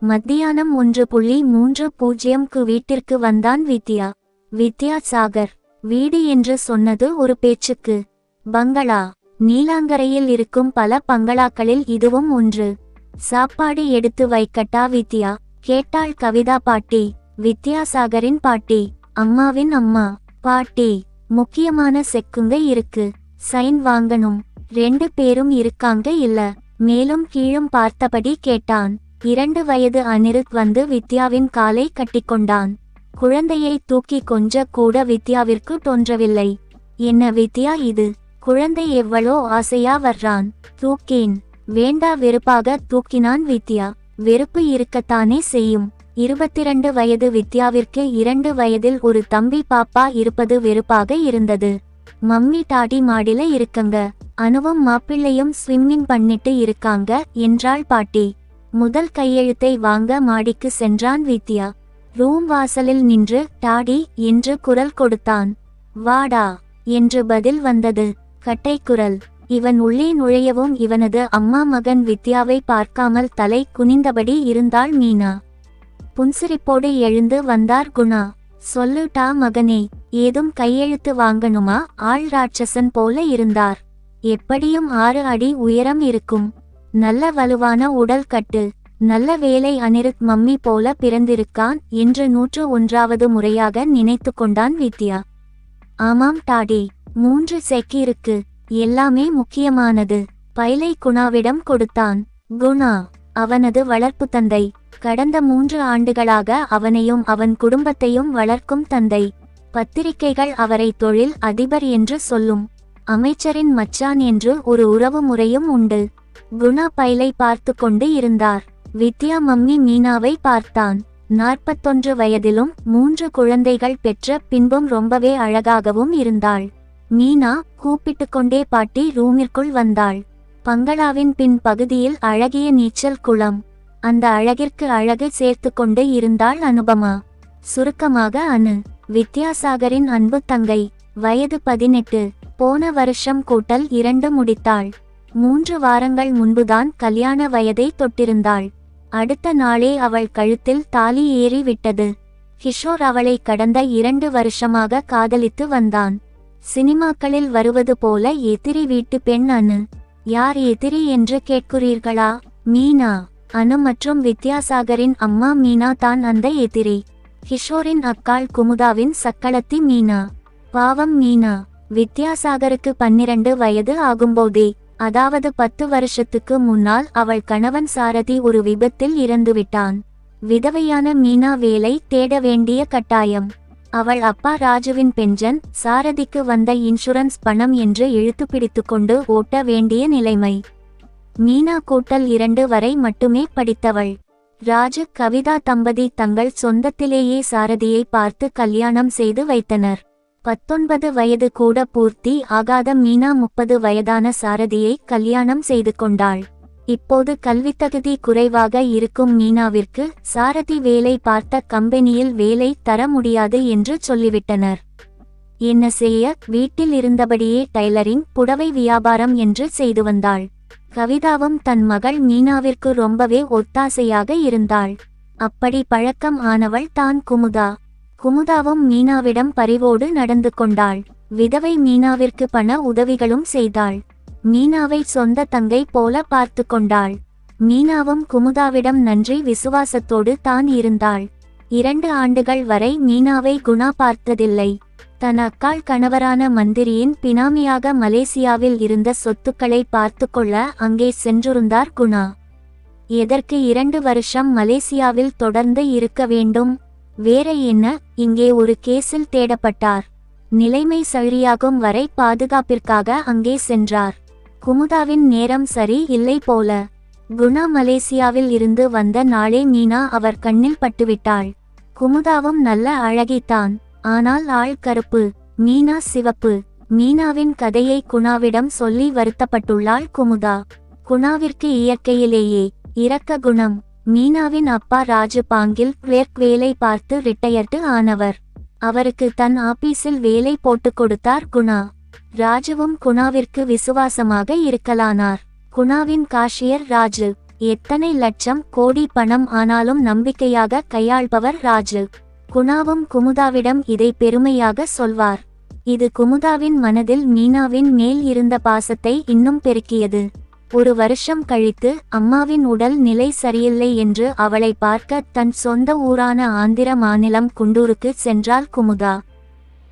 மத்தியானம் ஒன்று புள்ளி மூன்று பூஜ்ஜியம்க்கு வீட்டிற்கு வந்தான் வித்யா. வித்யா சாகர் வீடு என்று சொன்னது ஒரு பேச்சுக்கு. பங்களா நீலாங்கரையில் இருக்கும் பல பங்களாக்களில் இதுவும் ஒன்று. சாப்பாடு எடுத்து வைக்கட்டா வித்யா? கேட்டாள் கவிதா பாட்டி. வித்யாசாகரின் பாட்டி. அம்மாவின் அம்மா. பாட்டி முக்கியமான செக்குங்க இருக்கு. சைன் வாங்கணும். ரெண்டு பேரும் இருக்காங்க இல்ல. மேலும் கீழும் பார்த்தபடி கேட்டான். இரண்டு வயது அனிருத் வந்து வித்யாவின் காலை கட்டிக்கொண்டான். குழந்தையை தூக்கி கொஞ்ச கூட வித்யாவிற்கு தோன்றவில்லை. என்ன வித்யா இது? குழந்தை எவ்வளோ ஆசையா வர்றான்? தூக்கேன். வேண்டா வெறுப்பாக தூக்கினான் வித்யா. வெறுப்பு இருக்கத்தானே செய்யும். இருபத்திரண்டு வயது வித்யாவிற்கு இரண்டு வயதில் ஒரு தம்பி பாப்பா இருப்பது வெறுப்பாக இருந்தது. மம்மி டாடி மாடில இருக்கங்க. அனுவும் மாப்பிள்ளையும் ஸ்விம்மிங் பண்ணிட்டு இருக்காங்க என்றாள் பாட்டி. முதல் கையெழுத்தை வாங்க மாடிக்கு சென்றான் வித்யா ரூம் வாசலில் நின்று டாடி என்று குரல் கொடுத்தான். வாடா என்று பதில் வந்தது. கட்டை குரல் இவன் உள்ளே நுழையவும் இவனது அம்மா மகன் வித்யாவை பார்க்காமல் தலை குனிந்தபடி இருந்தாள் மீனா. புன்சிரிப்போடு எழுந்து வந்தார் குணா. சொல்லுட்டா மகனே ஏதும் கையெழுத்து வாங்கணுமா? ஆள் ராட்சசன் போல இருந்தார். எப்படியும் ஆறு அடி உயரம் இருக்கும். நல்ல வலுவான உடல் கட்டு. நல்ல வேலை அனிருத் மம்மி போல பிறந்திருக்கான் என்று நூற்று ஒன்றாவது முறையாக நினைத்து கொண்டான் வித்யா. ஆமாம் டாடி மூன்று செக் இருக்கு. எல்லாமே முக்கியமானது. பைலை குணாவிடம் கொடுத்தான். குணா அவனது வளர்ப்பு தந்தை. கடந்த மூன்று ஆண்டுகளாக அவனையும் அவன் குடும்பத்தையும் வளர்க்கும் தந்தை. பத்திரிகைகள் அவரை தொழில் அதிபர் என்று சொல்லும். அமைச்சரின் மச்சான் என்று ஒரு உறவு முறையும் உண்டு. குணா பைலை பார்த்து கொண்டு இருந்தார். வித்யா மம்மி மீனாவை பார்த்தான். நாற்பத்தொன்று வயதிலும் மூன்று குழந்தைகள் பெற்ற பின்பும் ரொம்பவே அழகாகவும் இருந்தாள். மீனா கூப்பிட்டு கொண்டே பாட்டி ரூமிற்குள் வந்தாள். பங்களாவின் பின் பகுதியில் அழகிய நீச்சல் குளம். அந்த அழகிற்கு அழகு சேர்த்து கொண்டு இருந்தாள் அனுபமா. சுருக்கமாக அனு. வித்யாசாகரின் அன்பு தங்கை. வயது பதினெட்டு. போன வருஷம் கூட்டல் இரண்டு முடித்தாள். மூன்று வாரங்கள் முன்புதான் கல்யாண வயதை தொட்டிருந்தாள். அடுத்த நாளே அவள் கழுத்தில் தாலி ஏறி விட்டது. கிஷோர் அவளை கடந்த இரண்டு வருஷமாக காதலித்து வந்தான். சினிமாக்களில் வருவது போல எதிரி வீட்டு பெண் அனு. யார் எதிரி என்று கேட்கிறீர்களா மீனா அனு மற்றும் வித்யாசாகரின் அம்மா மீனா தான் அந்த எதிரி. கிஷோரின் அக்காள் குமுதாவின் சக்களத்தி மீனா. பாவம் மீனா வித்யாசாகருக்கு பன்னிரண்டு வயது ஆகும்போதே அதாவது பத்து வருஷத்துக்கு முன்னால் அவள் கணவன் சாரதி ஒரு விபத்தில் இறந்துவிட்டான். விதவையான மீனா வேலை தேட வேண்டிய கட்டாயம். அவள் அப்பா ராஜுவின் பெஞ்சன் சாரதிக்கு வந்த இன்சூரன்ஸ் பணம் என்று இழுத்து பிடித்துக்கொண்டு ஓட்ட வேண்டிய நிலைமை. மீனா கூட்டல் இரண்டு வரை மட்டுமே படித்தவள். ராஜு கவிதா தம்பதி தங்கள் சொந்தத்திலேயே சாரதியை பார்த்து கல்யாணம் செய்து வைத்தனர். பத்தொன்பது வயது கூட பூர்த்தி ஆகாத மீனா முப்பது வயதான சாரதியை கல்யாணம் செய்து கொண்டாள். இப்போது கல்வித்தகுதி குறைவாக இருக்கும் மீனாவிற்கு சாரதி வேலை பார்த்த கம்பெனியில் வேலை தர முடியாது என்று சொல்லிவிட்டனர். என்ன செய்ய? வீட்டில் இருந்தபடியே டைலரிங் புடவை வியாபாரம் என்று செய்து வந்தாள். கவிதாவும் தன் மகள் மீனாவிற்கு ரொம்பவே ஒத்தாசையாக இருந்தாள். அப்படி பழக்கம் ஆனவள் தான் குமுதா. குமுதாவும் மீனாவிடம் பரிவோடு நடந்து கொண்டாள். விதவை மீனாவிற்கு பண உதவிகளும் செய்தாள். மீனாவை சொந்த தங்கை போல பார்த்து கொண்டாள். மீனாவும் குமுதாவிடம் நன்றி விசுவாசத்தோடு தான் இருந்தாள். இரண்டு ஆண்டுகள் வரை மீனாவை குணா பார்த்ததில்லை. தன் அக்காள் கணவரான மந்திரியின் பினாமியாக மலேசியாவில் இருந்த சொத்துக்களை பார்த்து கொள்ள அங்கே சென்றிருந்தார் குணா. எதற்கு இரண்டு வருஷம் மலேசியாவில் தொடர்ந்து இருக்க வேண்டும்? வேற என்ன? இங்கே ஒரு கேஸில் தேடப்பட்டார். நிலைமை சரியாகும் வரை பாதுகாப்பிற்காக அங்கே சென்றார். குமுதாவின் நேரம் சரி இல்லை போல. குணா மலேசியாவில் இருந்து வந்த நாளே மீனா அவர் கண்ணில் பட்டுவிட்டாள். குமுதாவும் நல்ல அழகித்தான் ஆனால் ஆள் கருப்பு மீனா சிவப்பு. மீனாவின் கதையை குணாவிடம் சொல்லி வருத்தப்பட்டுள்ளாள் குமுதா. குணாவிற்கு இயற்கையிலேயே இரக்க குணம். மீனாவின் அப்பா ராஜு பாங்கில் கிளர்க் வேலை பார்த்து ரிட்டையர்டு ஆனவர். அவருக்கு தன் ஆபீஸில் வேலை போட்டு கொடுத்தார் குணா. ராஜுவும் குணாவிற்கு விசுவாசமாக இருக்கலானார். குணாவின் காஷியர் ராஜு எத்தனை லட்சம் கோடி பணம் ஆனாலும் நம்பிக்கையாக கையாள்பவர் ராஜு. குணாவும் குமுதாவிடம் இதை பெருமையாக சொல்வார். இது குமுதாவின் மனதில் மீனாவின் மேல் இருந்த பாசத்தை இன்னும் பெருக்கியது. ஒரு வருஷம் கழித்து அம்மாவின் உடல் நிலை சரியில்லை என்று அவளை பார்க்க தன் சொந்த ஊரான ஆந்திர மாநிலம் குண்டூருக்கு சென்றாள் குமுதா.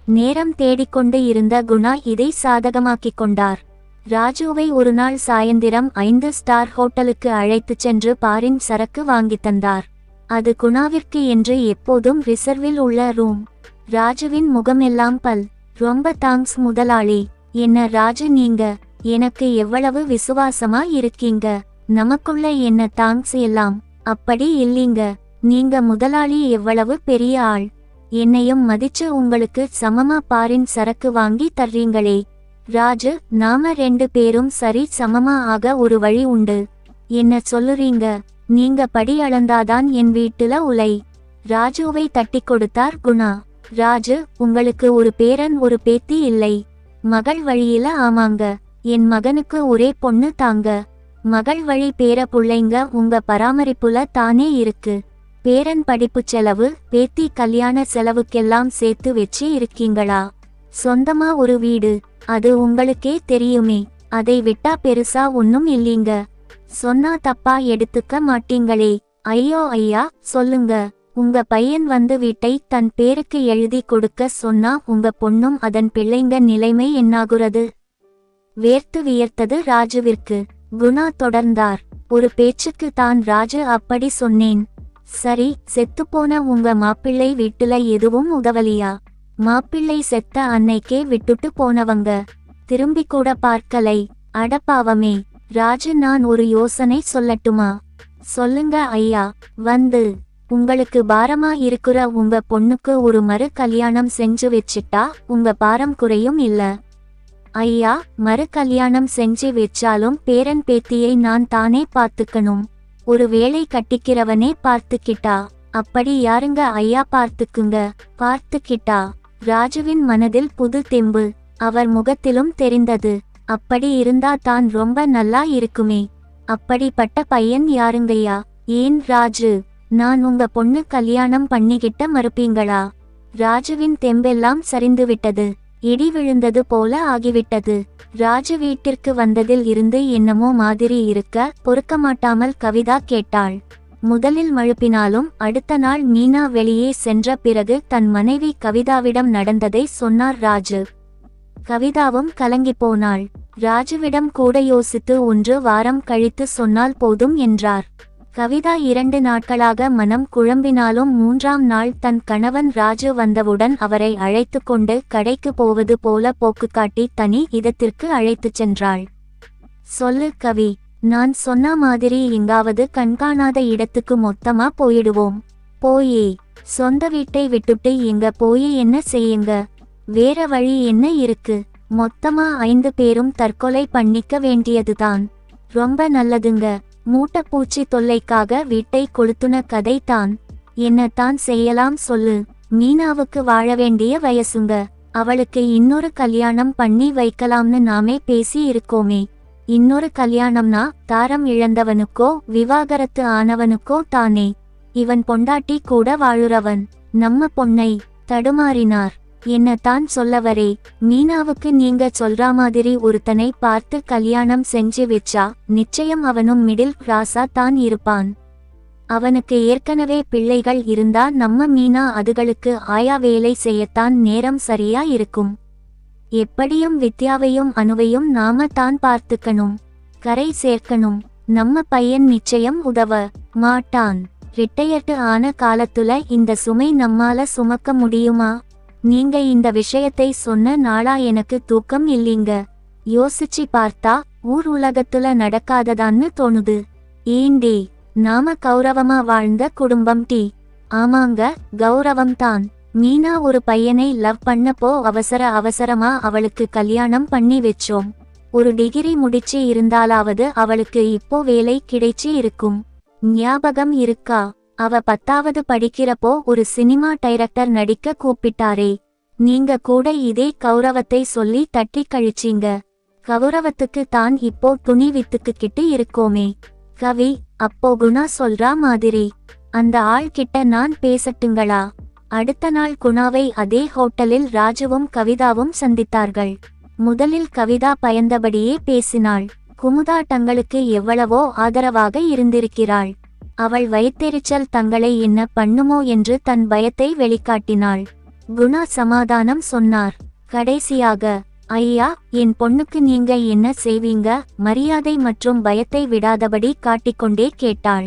நேரம் தேடிக்கொண்டு இருந்த குணா இதை சாதகமாக்கிக் கொண்டார். ராஜுவை ஒருநாள் சாயந்திரம் ஐந்து ஸ்டார் ஹோட்டலுக்கு அழைத்துச் சென்று பாரின் சரக்கு வாங்கித் தந்தார். அது குணாவிற்கு என்று எப்போதும் ரிசர்வில் உள்ள ரூம். ராஜுவின் முகமெல்லாம் பல். ரொம்ப தாங்க்ஸ் முதலாளி. என்ன ராஜு நீங்க? எனக்கு எவ்வளவு விசுவாசமா இருக்கீங்க? நமக்குள்ள என்ன தாங்க்ஸ் எல்லாம் அப்படி இல்லீங்க. நீங்க முதலாளி எவ்வளவு பெரிய ஆள்? என்னையும் மதிச்சு உங்களுக்கு சமமா பாரின் சரக்கு வாங்கி தர்றீங்களே. ராஜு நாம ரெண்டு பேரும் சரி சமமா ஆக ஒரு வழி உண்டு. என்ன சொல்லுறீங்க? நீங்க படி அளந்தாதான் என் வீட்டுல உலை. ராஜுவை தட்டி கொடுத்தார் குணா. ராஜு உங்களுக்கு ஒரு பேரன் ஒரு பேத்தி இல்லை. மகள் வழியில ஆமாங்க. என் மகனுக்கு ஒரே பொண்ணு தாங்க. மகள் வழி பேர புள்ளைங்க உங்க பராமரிப்புல தானே இருக்கு. பேரன் படிப்பு செலவு பேத்தி கல்யாண செலவுக்கெல்லாம் சேர்த்து வச்சு இருக்கீங்களா? சொந்தமா ஒரு வீடு அது உங்களுக்கே தெரியுமே. அதை விட்டா பெருசா ஒன்னும் இல்லீங்க. சொன்னா தப்பா எடுத்துக்க மாட்டீங்களே. ஐயோ ஐயா சொல்லுங்க. உங்க பையன் வந்து வீட்டை தன் பேருக்கு எழுதி கொடுக்க சொன்னா உங்க பொண்ணும் அதன் பிள்ளைங்க நிலைமை என்னாகுறது? வேர்த்து வியர்த்தது ராஜுவிற்கு. குணா தொடர்ந்தார். ஒரு பேச்சுக்கு தான் ராஜு அப்படி சொன்னேன். சரி செத்துப்போன உங்க மாப்பிள்ளை வீட்டுல எதுவும் உதவலியா? மாப்பிள்ளை செத்த அன்னைக்கே விட்டுட்டு போனவங்க. திரும்பி கூட பார்க்கலை. அடப்பாவமே ராஜு நான் ஒரு யோசனை சொல்லட்டுமா? சொல்லுங்க ஐயா. வந்து உங்களுக்கு பாரமா இருக்கிற உங்க பொண்ணுக்கு ஒரு மறு கல்யாணம் செஞ்சு வச்சிட்டா உங்க பாரம் குறையும் இல்ல. ஐயா மறு கல்யாணம் செஞ்சு வச்சாலும் பேரன் பேத்தியை நான் தானே பார்த்துக்கணும். ஒரு வேலை கட்டிக்கிறவனே பார்த்துக்கிட்டா. அப்படி யாருங்க ஐயா பார்த்துக்குங்க? பார்த்துக்கிட்டா. ராஜுவின் மனதில் புது தெம்பு. அவர் முகத்திலும் தெரிந்தது. அப்படி இருந்தா தான் ரொம்ப நல்லா இருக்குமே. அப்படிப்பட்ட பையன் யாருங்கய்யா? ஏன் ராஜு? நான் உங்க பொண்ணு கல்யாணம் பண்ணிக்கிட்ட மறுப்பீங்களா? ராஜுவின் தெம்பெல்லாம் சரிந்துவிட்டது. இடி விழுந்தது போல ஆகிவிட்டது. ராஜு வீட்டிற்கு வந்ததில் இருந்து என்னமோ மாதிரி இருக்க பொறுக்க மாட்டாமல் கவிதா கேட்டாள். முதலில் மழுப்பினாலும் அடுத்த நாள் மீனா வெளியே சென்ற பிறகு தன் மனைவி கவிதாவிடம் நடந்ததை சொன்னார் ராஜு. கவிதாவும் கலங்கிப் போனாள். ராஜுவிடம் கூட யோசித்து ஒன்று வாரம் கழித்து சொன்னால் போதும் என்றார். கவிதா இரண்டு நாட்களாக மனம் குழம்பினாலும் மூன்றாம் நாள் தன் கணவன் ராஜு வந்தவுடன் அவரை அழைத்து கொண்டு கடைக்கு போவது போல போக்கு காட்டி தனி இதத்திற்கு அழைத்துச் சென்றாள். சொல்லு கவி. நான் சொன்ன மாதிரி எங்காவது கண்காணாத இடத்துக்கு மொத்தமா போயிடுவோம். போயே. சொந்த வீட்டை விட்டுட்டு எங்க போய் என்ன செய்யுங்க? வேற வழி என்ன இருக்கு? மொத்தமா ஐந்து பேரும் தற்கொலை பண்ணிக்க வேண்டியதுதான். ரொம்ப நல்லதுங்க. மூட்டைப்பூச்சி தொல்லைக்காக வீட்டை கொளுத்துன கதை தான் என்னத்தான் செய்யலாம் சொல்லு. மீனாவுக்கு வாழ வேண்டிய வயசுங்க. அவளுக்கு இன்னொரு கல்யாணம் பண்ணி வைக்கலாம்னு நாமே பேசி இருக்கோமே. இன்னொரு கல்யாணம்னா தாரம் இழந்தவனுக்கோ விவாகரத்து ஆனவனுக்கோ தானே. இவன் பொண்டாட்டி கூட வாழுறவன். நம்ம பொண்ணை தடுமாறினார். என்னத்தான் சொல்லவரே மீனாவுக்கு நீங்க சொல்ற மாதிரி ஒருத்தனை பார்த்து கல்யாணம் செஞ்சு வச்சா நிச்சயம் அவனும் மிடில் கிளாஸா தான் இருப்பான். அவனுக்கு ஏற்கனவே பிள்ளைகள் இருந்தா நம்ம மீனா அதுகளுக்கு ஆயா வேலை செய்யத்தான் நேரம் சரியா இருக்கும். எப்படியும் வித்யாவையும் அணுவையும் நாம தான் பார்த்துக்கணும். கரை சேர்க்கணும். நம்ம பையன் நிச்சயம் உதவ மாட்டான். ரிட்டையர்டு ஆன காலத்துல இந்த சுமை நம்மால சுமக்க முடியுமா? நீங்க இந்த விஷயத்தை சொன்ன நாளா எனக்கு தூக்கம் இல்லீங்க. யோசிச்சு பார்த்தா ஊர் உலகத்துல நடக்காததான்னு தோணுது. ஏண்டி நாம கௌரவமா வாழ்ந்த குடும்பம் டி. ஆமாங்க கௌரவம் தான். மீனா ஒரு பையனை லவ் பண்ணப்போ அவசர அவசரமா அவளுக்கு கல்யாணம் பண்ணி வச்சோம். ஒரு டிகிரி முடிச்சு இருந்தாலாவது அவளுக்கு இப்போ வேலை கிடைச்சி இருக்கும். ஞாபகம் இருக்கா? அவ பத்தாவது படிக்கிறப்போ ஒரு சினிமா டைரக்டர் நடிக்க கூப்பிட்டாரே. நீங்க கூட இதே கௌரவத்தை சொல்லி தட்டி கழிச்சீங்க. கௌரவத்துக்கு தான் இப்போ துணி வித்துக்குக்கிட்டு இருக்கோமே. கவி அப்போ குணா சொல்றா மாதிரி. அந்த ஆள் கிட்ட நான் பேசட்டுங்களா? அடுத்த நாள் குணாவை அதே ஹோட்டலில் ராஜுவும் கவிதாவும் சந்தித்தார்கள். முதலில் கவிதா பயந்தபடியே பேசினாள். குமுதா தங்களுக்கு எவ்வளவோ ஆதரவாக இருந்திருக்கிறாள். அவள் வயிற்றெரிச்சல் தங்களை என்ன பண்ணுமோ என்று தன் பயத்தை வெளிக்காட்டினாள். குணா சமாதானம் சொன்னார். கடைசியாக ஐயா என் பொண்ணுக்கு நீங்க என்ன செய்வீங்க? மரியாதை மற்றும் பயத்தை விடாதபடி காட்டிக்கொண்டே கேட்டாள்.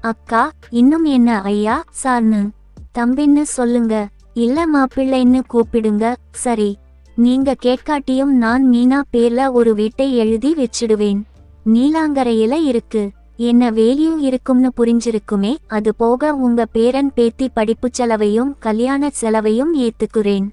அக்கா இன்னும் என்ன ஐயா? சார்னு. தம்பின்னு சொல்லுங்க. இல்ல மாப்பிள்ளைன்னு கூப்பிடுங்க. சரி. நீங்க கேட்காட்டியும் நான் மீனா பேர்ல ஒரு வீட்டை எழுதி வச்சிடுவேன். நீலாங்கரையில இருக்கு. என்ன வேல்யூ இருக்கும்னு புரிஞ்சிருக்குமே அது போக உங்க பேரன் பேத்தி படிப்பு செலவையும் கல்யாண செலவையும் ஏத்துக்குறேன்.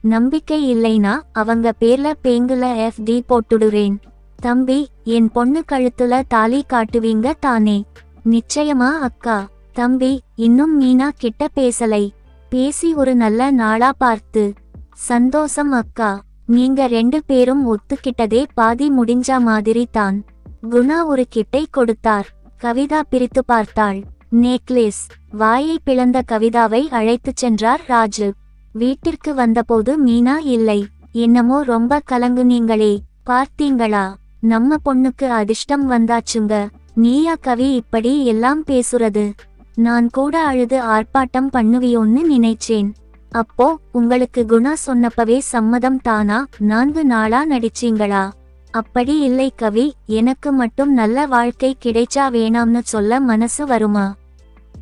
நம்பிக்கை இல்லைனா அவங்க பேர்ல பேங்குல எஃப்டி போட்டுடுறேன். தம்பி என் பொண்ணு கழுத்துல தாலி காட்டுவீங்க தானே? நிச்சயமா அக்கா. தம்பி இன்னும் மீனா கிட்ட பேசலை. பேசி ஒரு நல்ல நாளா பார்த்து. சந்தோஷம் அக்கா. நீங்க ரெண்டு பேரும் ஒத்துக்கிட்டதே பாதி முடிஞ்ச மாதிரி தான். குணா ஒரு கிட்டை கொடுத்தார். கவிதா பிரித்து பார்த்தாள். நேக்லேஸ். வாயை பிளந்த கவிதாவை அழைத்துச் சென்றார் ராஜு. வீட்டிற்கு வந்தபோது மீனா இல்லை. என்னமோ ரொம்ப கலங்குனீங்களே பார்த்தீங்களா? நம்ம பொண்ணுக்கு அதிர்ஷ்டம் வந்தாச்சுங்க. நீயா கவி இப்படி எல்லாம் பேசுறது. நான் கூட அழுது ஆர்ப்பாட்டம் பண்ணுவியோன்னு நினைச்சேன். அப்போ உங்களுக்கு குணா சொன்னப்பவே சம்மதம் தானா? நான்கு நாளா நடிச்சீங்களா? அப்படி இல்லை கவி எனக்கு மட்டும் நல்ல வாழ்க்கை கிடைச்சா வேணாம்னு சொல்ல மனசு வருமா?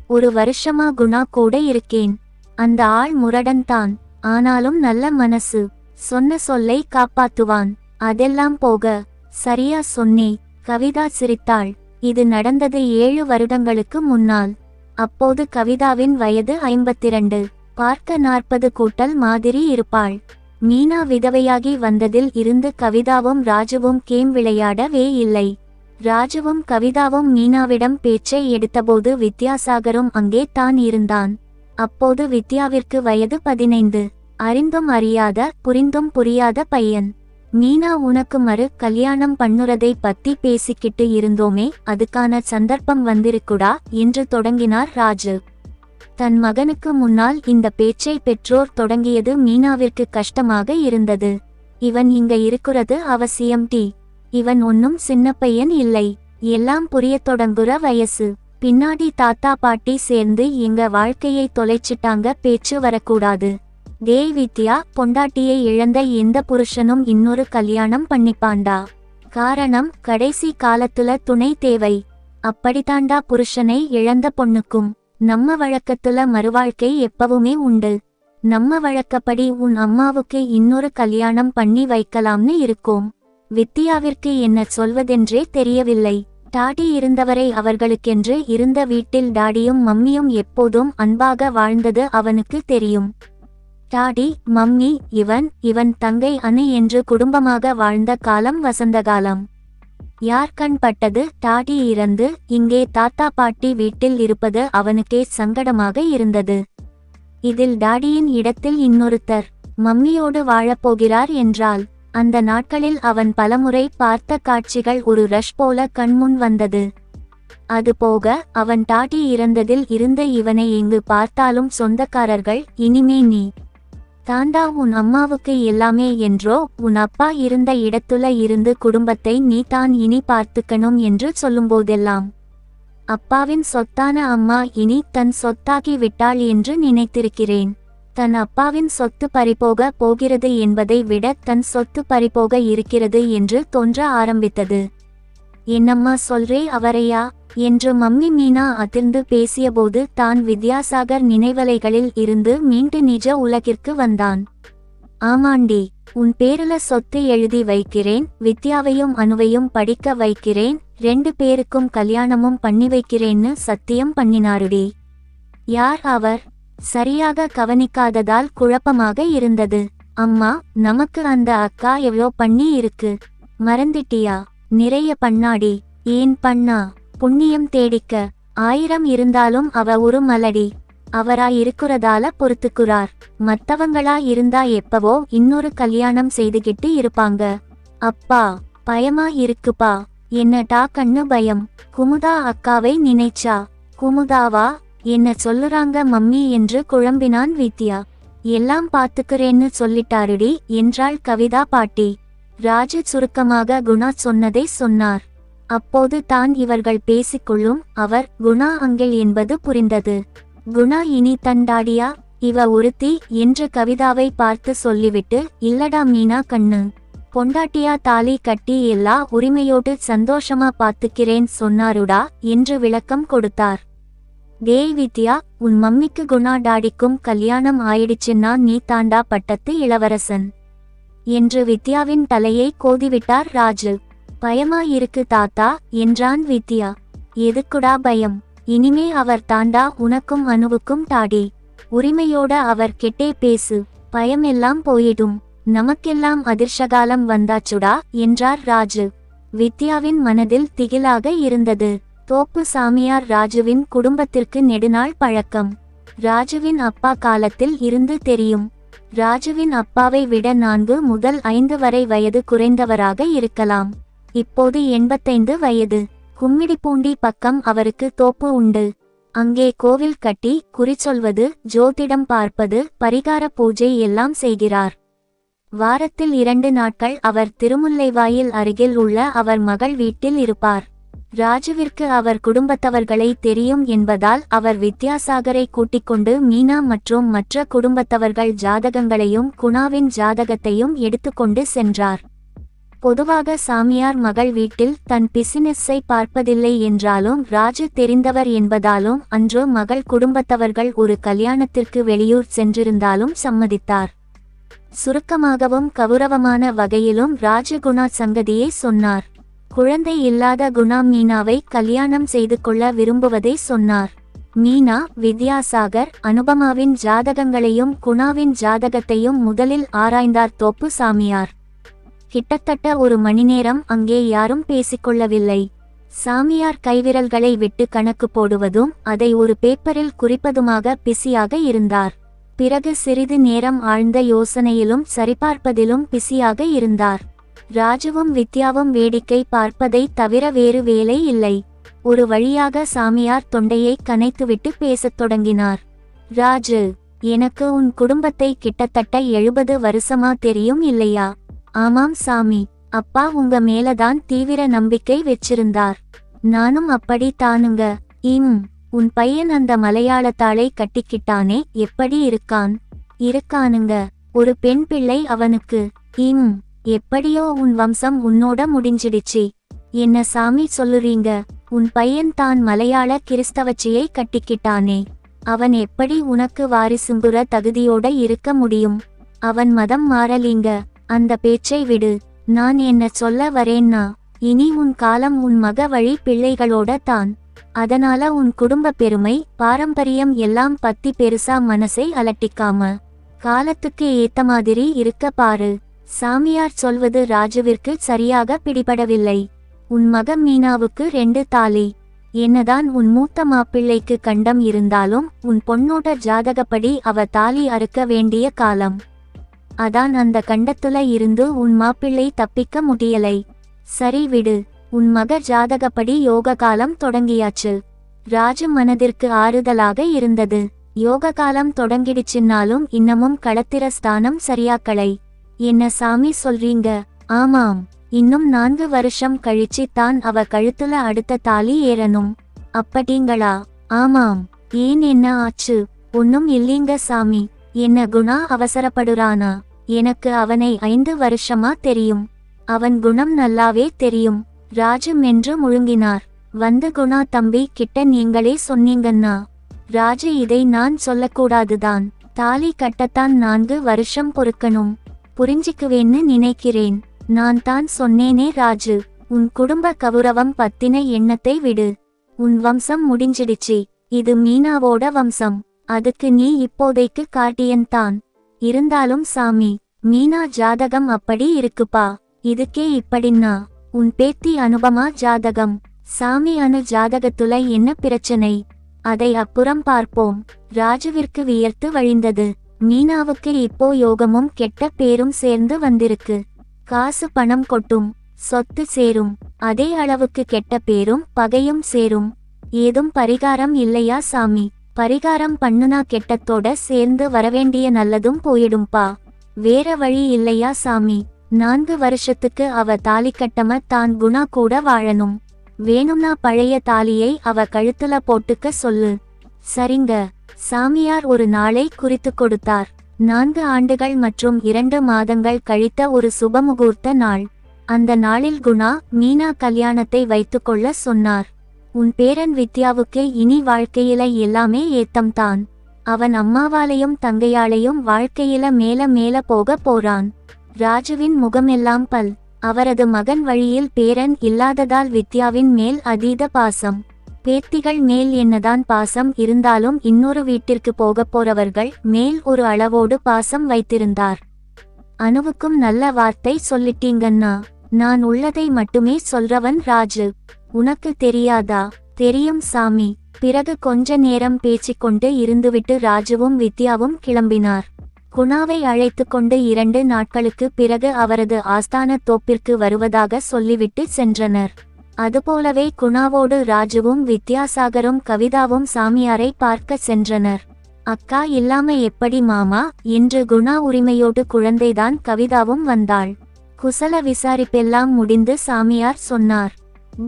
ஒரு வருஷமா குணா கூட இருக்கேன். அந்த ஆள் முரடன் தான் ஆனாலும் நல்ல மனசு. சொன்ன சொல்லை காப்பாத்துவான். அதெல்லாம் போக சரியா சொன்னே கவிதா சிரித்தாள். இது நடந்தது ஏழு வருடங்களுக்கு முன்னால். அப்போது கவிதாவின் வயது ஐம்பத்திரண்டு. பார்க்க நாற்பது கூட்டல் மாதிரி இருப்பாள். மீனா விதவையாகி வந்ததில் இருந்து கவிதாவும் ராஜுவும் கேம் விளையாடவே இல்லை. ராஜுவும் கவிதாவும் மீனாவிடம் பேச்சை எடுத்தபோது வித்யாசாகரும் அங்கே தான் இருந்தான். அப்போது வித்யாவிற்கு வயது பதினைந்து. அறிந்தும் அறியாத புரிந்தும் புரியாத பையன். மீனா உனக்கு மறு கல்யாணம் பண்ணுறதை பத்தி பேசிக்கிட்டு இருந்தோமே அதுக்கான சந்தர்ப்பம் வந்திருக்குடா என்று தொடங்கினார் ராஜு. தன் மகனுக்கு முன்னால் இந்த பேச்சை பெற்றோர் தொடங்கியது மீனாவிற்கு கஷ்டமாக இருந்தது. இவன் இங்க இருக்கிறது அவசியம் டி. இவன் ஒன்னும் சின்ன பையன் இல்லை. எல்லாம் புரிய தொடங்குற வயசு. பின்னாடி தாத்தா பாட்டி சேர்ந்து எங்க வாழ்க்கையை தொலைச்சிட்டாங்க பேச்சு வரக்கூடாது. டேய் வித்யா பொண்டாட்டியை இழந்த எந்த புருஷனும் இன்னொரு கல்யாணம் பண்ணிப்பாண்டா? காரணம் கடைசி காலத்துல துணை தேவை. அப்படித்தாண்டா புருஷனை இழந்த பொண்ணுக்கும். நம்ம வழக்கத்துல மறுவாழ்க்கை எப்பவுமே உண்டு. நம்ம வழக்கப்படி உன் அம்மாவுக்கு இன்னொரு கல்யாணம் பண்ணி வைக்கலாம்னு இருக்கோம். வித்தியாவிற்கு என்ன சொல்வதென்றே தெரியவில்லை. டாடி இருந்தவரை அவர்களுக்கென்று இருந்த வீட்டில் டாடியும் மம்மியும் எப்போதும் அன்பாக வாழ்ந்தது அவனுக்கு தெரியும். டாடி மம்மி இவன் இவன் தங்கை அணு என்று குடும்பமாக வாழ்ந்த காலம் வசந்த காலம். யார் கண் பட்டது டாடி இறந்து இங்கே தாத்தா பாட்டி வீட்டில் இருப்பது அவனுக்கே சங்கடமாக இருந்தது. இதில் டாடியின் இடத்தில் இன்னொருத்தர் மம்மியோடு வாழப்போகிறார் என்றால் அந்த நாட்களில் அவன் பலமுறை பார்த்த காட்சிகள் ஒரு ரஷ் போல கண்முன் வந்தது. அதுபோக அவன் டாடி இறந்ததில் இருந்த இவனை எங்கு பார்த்தாலும் சொந்தக்காரர்கள் இனிமே நீ தாண்டா உன் அம்மாவுக்கு எல்லாமே என்றோ உன் அப்பா இருந்த இடத்துல இருந்து குடும்பத்தை நீ தான் இனி பார்த்துக்கணும் என்று சொல்லும்போதெல்லாம் அப்பாவின் சொத்தான அம்மா இனி தன் சொத்தாகி விட்டாள் என்று நினைத்திருக்கிறேன். தன் அப்பாவின் சொத்து பறிபோக போகிறது என்பதை விட தன் சொத்து பறிபோக இருக்கிறது என்று தோன்ற ஆரம்பித்தது. என்னம்மா சொல்றே அவரையா? என்று மம்மி மீனா அதிர்ந்து பேசியபோது தான் வித்யாசாகர் நினைவலைகளில் இருந்து மீண்டு நிஜ உலகிற்கு வந்தான். ஆமாண்டி உன் பேருல சொத்து எழுதி வைக்கிறேன் வித்யாவையும் அணுவையும் படிக்க வைக்கிறேன் ரெண்டு பேருக்கும் கல்யாணமும் பண்ணி வைக்கிறேன்னு சத்தியம் பண்ணினாருடி. யார் அவர்? சரியாக கவனிக்காததால் குழப்பமாக இருந்தது. அம்மா நமக்கு அந்த அக்கா எவ்வளோ பண்ணி இருக்கு மறந்துட்டியா? நிறைய பண்ணாடி. ஏன் பண்ணா? புண்ணியம் தேடிக்க. ஆயிரம் இருந்தாலும் அவ ஒரு மலடி. அவரா இருக்கிறதால பொறுத்துக்குறார். மத்தவங்களா இருந்தா எப்பவோ இன்னொரு கல்யாணம் செய்துகிட்டு இருப்பாங்க. அப்பா பயமா இருக்குப்பா. என்னடா கண்ணு பயம். குமுதா அக்காவை நினைச்சா. குமுதாவா என்ன சொல்லுறாங்க மம்மி என்று குழம்பினான் வித்யா. எல்லாம் பாத்துக்கிறேன்னு சொல்லிட்டாருடி என்றாள் கவிதா பாட்டி. ராஜு சுருக்கமாக குணா சொன்னதை சொன்னார். அப்போது தான் இவர்கள் பேசிக்கொள்ளும் அவர் குணா அங்கிள் என்பது புரிந்தது. குணா இனி தண்டாடியா இவ ஒருத்தி என்று கவிதாவை பார்த்து சொல்லிவிட்டு இல்லடா மீனா கண்ணு பொண்டாட்டியா தாலி கட்டி எல்லா உரிமையோடு சந்தோஷமா பாத்துக்கிறேன் சொன்னாருடா என்று விளக்கம் கொடுத்தார். டேய் வித்யா உன் மம்மிக்கு குணா டாடிக்கும் கல்யாணம் ஆயிடுச்சுன்னா நீ தாண்டா பட்டத்து இளவரசன். என்று வித்யாவின் தலையை கோதிவிட்டார் ராஜு. பயமா இருக்கு தாத்தா என்றான் வித்யா. எதுக்குடா பயம்? இனிமே அவர் தாண்டா உனக்கும் அணுவுக்கும் டாடி. உரிமையோட அவர் கெட்டே பேசு. பயமெல்லாம் போயிடும். நமக்கெல்லாம் அதிர்ஷ்டகாலம் வந்தாச்சுடா என்றார் ராஜு. வித்யாவின் மனதில் திகிலாக இருந்தது. தோப்பு சாமியார் ராஜுவின் குடும்பத்திற்கு நெடுநாள் பழக்கம். ராஜுவின் அப்பா காலத்தில் இருந்து தெரியும். ராஜுவின் அப்பாவை விட நான்கு முதல் ஐந்து வரை வயது குறைந்தவராக இருக்கலாம். இப்போது எண்பத்தைந்து வயது. கும்மிடிப்பூண்டி பக்கம் அவருக்கு தோப்பு உண்டு. அங்கே கோவில் கட்டி குறிச்சொல்வது ஜோதிடம் பார்ப்பது பரிகார பூஜை எல்லாம் செய்கிறார். வாரத்தில் இரண்டு நாட்கள் அவர் திருமுல்லைவாயில் அருகில் உள்ள அவர் மகள் வீட்டில் இருப்பார். ராஜுவிற்கு அவர் குடும்பத்தவர்களை தெரியும் என்பதால் அவர் வித்யாசாகரை கூட்டிக்கொண்டு மீனா மற்றும் மற்ற குடும்பத்தவர்கள் ஜாதகங்களையும் குணாவின் ஜாதகத்தையும் எடுத்துக்கொண்டு சென்றார். பொதுவாக சாமியார் மகள் வீட்டில் தன் பிசினஸை பார்ப்பதில்லை என்றாலும் ராஜு தெரிந்தவர் என்பதாலும் அன்று மகள் குடும்பத்தவர்கள் ஒரு கல்யாணத்திற்கு வெளியூர் சென்றிருந்தாலும் சம்மதித்தார். சுருக்கமாகவும் கௌரவமான வகையிலும் ராஜகுணா சங்கதியை சொன்னார். குழந்தை இல்லாத குணா மீனாவை கல்யாணம் செய்து கொள்ள விரும்புவதை சொன்னார். மீனா வித்யாசாகர் அனுபமாவின் ஜாதகங்களையும் குணாவின் ஜாதகத்தையும் முதலில் ஆராய்ந்தார். தோப்பு சாமியார். கிட்டத்தட்ட ஒரு மணிநேரம் அங்கே யாரும் பேசிக்கொள்ளவில்லை. சாமியார் கைவிரல்களை விட்டு கணக்கு போடுவதும் அதை ஒரு பேப்பரில் குறிப்பதுமாக பிஸியாக இருந்தார். பிறகு சிறிது நேரம் ஆழ்ந்த யோசனையிலும் சரிபார்ப்பதிலும் பிஸியாக இருந்தார். ராஜுவும் வித்யாவும் வேடிக்கை பார்ப்பதை தவிர வேறு வேலை இல்லை. ஒரு வழியாக சாமியார் தொண்டையை கனைத்துவிட்டு பேசத் தொடங்கினார். ராஜு எனக்கு உன் குடும்பத்தை கிட்டத்தட்ட எழுபது வருஷமா தெரியும் இல்லையா? ஆமாம் சாமி அப்பா உங்க மேலதான் தீவிர நம்பிக்கை வச்சிருந்தார். நானும் அப்படி தானுங்க. இம் உன் பையன் அந்த மலையாளத்தாளை கட்டிக்கிட்டானே எப்படி இருக்கான்? இருக்கானுங்க. ஒரு பெண் பிள்ளை அவனுக்கு. இம் எப்படியோ உன் வம்சம் உன்னோட முடிஞ்சிடுச்சு. என்ன சாமி சொல்லுறீங்க? உன் பையன் தான் மலையாள கிறிஸ்தவச்சியை கட்டிக்கிட்டானே. அவன் எப்படி உனக்கு வாரிசும்புற தகுதியோட இருக்க முடியும்? அவன் மதம் மாறலீங்க. அந்த பேச்சை விடு. நான் என்ன சொல்ல வரேன்னா இனி உன் காலம் உன் மக வழி பிள்ளைகளோட தான். அதனால உன் குடும்ப பெருமை பாரம்பரியம் எல்லாம் பத்தி பெருசா மனசை அலட்டிக்காம காலத்துக்கு ஏத்த மாதிரி இருக்க பாரு. சாமியார் சொல்வது ராஜுவிற்கு சரியாக பிடிபடவில்லை. உன் மக மீனாவுக்கு ரெண்டு தாலி. என்னதான் உன் மூத்த மாப்பிள்ளைக்கு கண்டம் இருந்தாலும் உன் பொண்ணோட ஜாதகப்படி அவ தாலி அறுக்க வேண்டிய காலம். அதான் அந்த கண்டத்துல இருந்து உன் மாப்பிள்ளை தப்பிக்க முடியலை. சரி விடு. உன் மக ஜாதகப்படி யோக காலம் தொடங்கியாச்சு. ராஜு மனதிற்கு ஆறுதலாக இருந்தது. யோக காலம் தொடங்கிடுச்சுன்னாலும் இன்னமும் களத்திர ஸ்தானம் சரியாக்களை என்ன சாமி சொல்றீங்க? ஆமாம். இன்னும் நான்கு வருஷம் கழிச்சு தான் அவ கழுத்துல அடுத்த தாலி ஏறணும். அப்படிங்களா? ஆமாம். ஏன் என்ன ஆச்சு? ஒன்னும் இல்லீங்க சாமி. என்ன குணா அவசரப்படுறானா? எனக்கு அவனை ஐந்து வருஷமா தெரியும். அவன் குணம் நல்லாவே தெரியும். ராஜு மென்று முழுங்கினார். வந்து குணா தம்பி கிட்ட நீங்களே சொன்னீங்கன்னா. ராஜு இதை நான் சொல்லக்கூடாதுதான். தாலி கட்டத்தான் நான்கு வருஷம் பொறுக்கணும். புரிஞ்சிக்குவேன்னு நினைக்கிறேன். நான் தான் சொன்னேனே ராஜு உன் குடும்ப கௌரவம் பத்தின எண்ணத்தை விடு. உன் வம்சம் முடிஞ்சிடுச்சு இது மீனாவோட வம்சம். அதுக்கு நீ இப்போதைக்கு காட்டியன் தான். இருந்தாலும் சாமி மீனா ஜாதகம் அப்படி இருக்குப்பா. இதுக்கே இப்படின்னா உன் பேத்தி அனுபமா ஜாதகம். சாமி அனு ஜாதகத்துல என்ன பிரச்சனை? அதை அப்புறம் பார்ப்போம். ராஜுவிற்கு வியர்த்து வழிந்தது. மீனாவுக்கு இப்போ யோகமும் கெட்ட பேரும் சேர்ந்து வந்திருக்கு. காசு பணம் கொட்டும் சொத்து சேரும் அதே அளவுக்கு கெட்ட பேரும் பகையும் சேரும். ஏதும் பரிகாரம் இல்லையா சாமி? பரிகாரம் பண்ணுனா கெட்டத்தோட சேர்ந்து வரவேண்டிய நல்லதும் போயிடும்பா. வேற வழி இல்லையா சாமி? நான்கு வருஷத்துக்கு அவ தாலி கட்டம தான் குணா கூட வாழணும். வேணும்னா பழைய தாலியை அவ கழுத்துல போட்டுக்க சொல்லு. சரிங்க. சாமியார் ஒரு நாளை குறித்து கொடுத்தார். நான்கு ஆண்டுகள் மற்றும் இரண்டு மாதங்கள் கழித்த ஒரு சுபமுகூர்த்த நாள். அந்த நாளில் குணா மீனா கல்யாணத்தை வைத்துக்கொள்ள சொன்னார். உன் பேரன் வித்யாவுக்கு இனி வாழ்க்கையில எல்லாமே ஏத்தம்தான். அவன் அம்மாவாலையும் தங்கையாலையும் வாழ்க்கையில மேல மேல போக போறான். ராஜுவின் முகமெல்லாம் பல். அவரது மகன் வழியில் பேரன் இல்லாததால் வித்யாவின் மேல் அதீத பாசம். பேத்திகள் மேல் என்னதான் பாசம் இருந்தாலும் இன்னொரு வீட்டிற்கு போகப் போறவர்கள் மேல் ஒரு அளவோடு பாசம் வைத்திருந்தார். அணுவுக்கும் நல்ல வார்த்தை சொல்லிட்டீங்கன்னா நான் உள்ளதை மட்டுமே சொல்றவன் ராஜு. உனக்கு தெரியாதா? தெரியும் சாமி. பிறகு கொஞ்ச நேரம் பேச்சிக்கொண்டு இருந்துவிட்டு ராஜுவும் வித்யாவும் கிளம்பினார். குணாவை அழைத்து கொண்டு இரண்டு நாட்களுக்கு பிறகு அவரது ஆஸ்தான தோப்பிற்கு வருவதாக சொல்லிவிட்டு சென்றனர். அதுபோலவே குணாவோடு ராஜுவும் வித்யாசாகரும் கவிதாவும் சாமியாரை பார்க்க சென்றனர். அக்கா இல்லாம எப்படி மாமா என்று குணா உரிமையோடு குழந்தைதான் கவிதாவும் வந்தாள். குசல விசாரிப்பெல்லாம் முடிந்து சாமியார் சொன்னார்.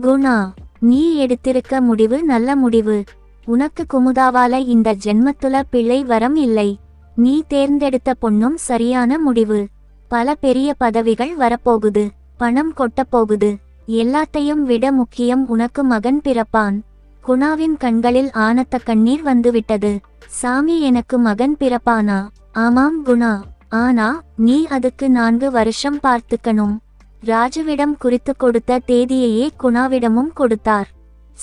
குணா நீ எடுத்திருக்க முடிவு நல்ல முடிவு. உனக்கு குமுதாவால இந்த ஜென்மத்துல பிள்ளை வரம் இல்லை. நீ தேர்ந்தெடுத்த பொண்ணும் சரியான முடிவு. பல பெரிய பதவிகள் வரப்போகுது. பணம் கொட்டப் போகுது எல்லாத்தையும் விட முக்கியம் உனக்கு மகன் பிறப்பான். குணாவின் கண்களில் ஆனத்த கண்ணீர் வந்துவிட்டது. சாமி எனக்கு மகன் பிறப்பானா? ஆமாம் குணா. ஆனா நீ அதுக்கு நான்கு வருஷம் பார்த்துக்கணும். ராஜுவிடம் குறித்து கொடுத்த தேதியையே குணாவிடமும் கொடுத்தார்.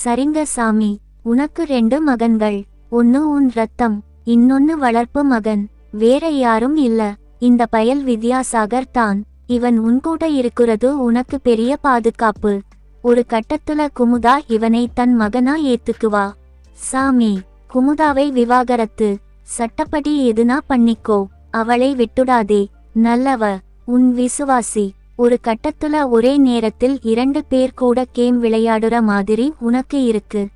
சரிங்க சாமி. உனக்கு ரெண்டு மகன்கள். ஒன்னு உன் ரத்தம் இன்னொன்னு வளர்ப்பு மகன். வேற யாரும் இல்ல. இந்த பயல் வித்யாசாகர் தான். இவன் உன்கூட இருக்கிறது உனக்கு பெரிய பாதுகாப்பு. ஒரு கட்டத்துல குமுதா இவனை தன் மகனா ஏத்துக்குவா. சாமி குமுதாவை விவாகரத்து. சட்டப்படி எதுனா பண்ணிக்கோ. அவளை விட்டுடாதே. நல்லவ உன் விசுவாசி. ஒரு கட்டத்துல ஒரே நேரத்தில் இரண்டு பேர் கூட கேம் விளையாடுற மாதிரி உனக்கு இருக்கு.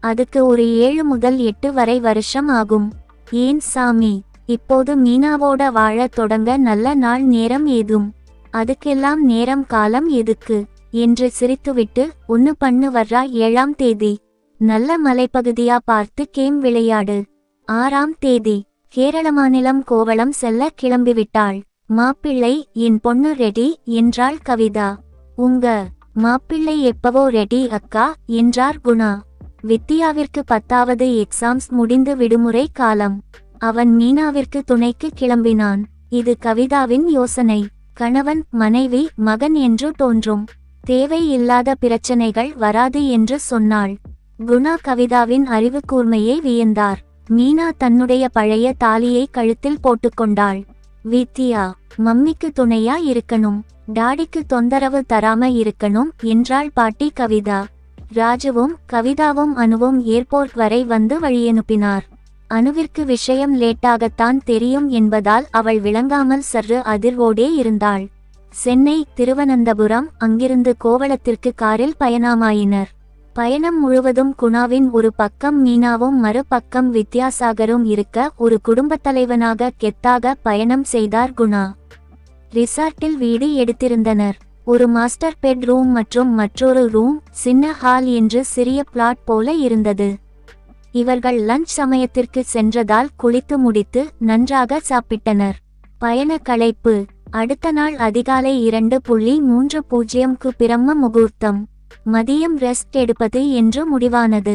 அதுக்கு ஒரு ஏழு முதல் எட்டு வரை வருஷம் ஆகும். ஏன் சாமி? இப்போது மீனாவோட வாழத் தொடங்க நல்ல நாள் நேரம் ஏதும்? அதுக்கெல்லாம் நேரம் காலம் எதுக்கு? என்று சிரித்துவிட்டு ஒன்னு பண்ணு வர்றா ஏழாம் தேதி. நல்ல மலைப்பகுதியா பார்த்து கேம் விளையாடு. ஆறாம் தேதி. கேரள மாநிலம் கோவளம் செல்ல கிளம்பிவிட்டாள். மாப்பிள்ளை என் பொண்ணு ரெடி என்றாள் கவிதா. உங்க மாப்பிள்ளை எப்பவோ ரெடி அக்கா என்றார் குணா. வித்தியாவிற்கு பத்தாவது எக்ஸாம்ஸ் முடிந்து விடுமுறை காலம். அவன் மீனாவிற்கு துணைக்கு கிளம்பினான். இது கவிதாவின் யோசனை. கணவன் மனைவி மகன் என்று தோன்றும். தேவை இல்லாத பிரச்சனைகள் வராது என்று சொன்னாள். குணா கவிதாவின் அறிவு கூர்மையை வியந்தார். மீனா தன்னுடைய பழைய தாலியை கழுத்தில் போட்டுக்கொண்டாள். வித்யா மம்மிக்கு துணையா இருக்கணும். டாடிக்கு தொந்தரவு தராம இருக்கணும் என்றாள் பாட்டி கவிதா. ராஜுவும் கவிதாவும் அனுவும் ஏர்போர்ட் வரை வந்து வழியனுப்பினார். அணுவிற்கு விஷயம் லேட்டாகத்தான் தெரியும் என்பதால் அவள் விளங்காமல் சற்று அதிர்வோடே இருந்தாள். சென்னை திருவனந்தபுரம் அங்கிருந்து கோவளத்திற்கு காரில் பயணமாயினர். பயணம் முழுவதும் குணாவின் ஒரு பக்கம் மீனாவும் மறுபக்கம் வித்யாசாகரும் இருக்க ஒரு குடும்பத் தலைவனாக கெத்தாக பயணம் செய்தார் குணா. ரிசார்ட்டில் வீடு எடுத்திருந்தனர். ஒரு மாஸ்டர் பெட் ரூம் மற்றும் மற்றொரு ரூம் சின்ன ஹால் என்று சிறிய பிளாட் போல இருந்தது. இவர்கள் லஞ்ச் சமயத்திற்கு சென்றதால் குளித்து முடித்து நன்றாக சாப்பிட்டனர். பயண களைப்பு. அடுத்த நாள் அதிகாலை இரண்டு புள்ளி மூன்று பூஜ்ஜியம்க்கு பிரம்ம முகூர்த்தம். மதியம் ரெஸ்ட் எடுப்பது என்று முடிவானது.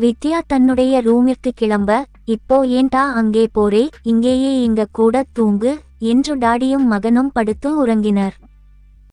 வித்யா தன்னுடைய ரூமிற்கு கிளம்ப இப்போ ஏன்டா அங்கே போரே இங்கேயே இங்க கூட தூங்கு என்று டாடியும் மகனும் படுத்து உறங்கினர்.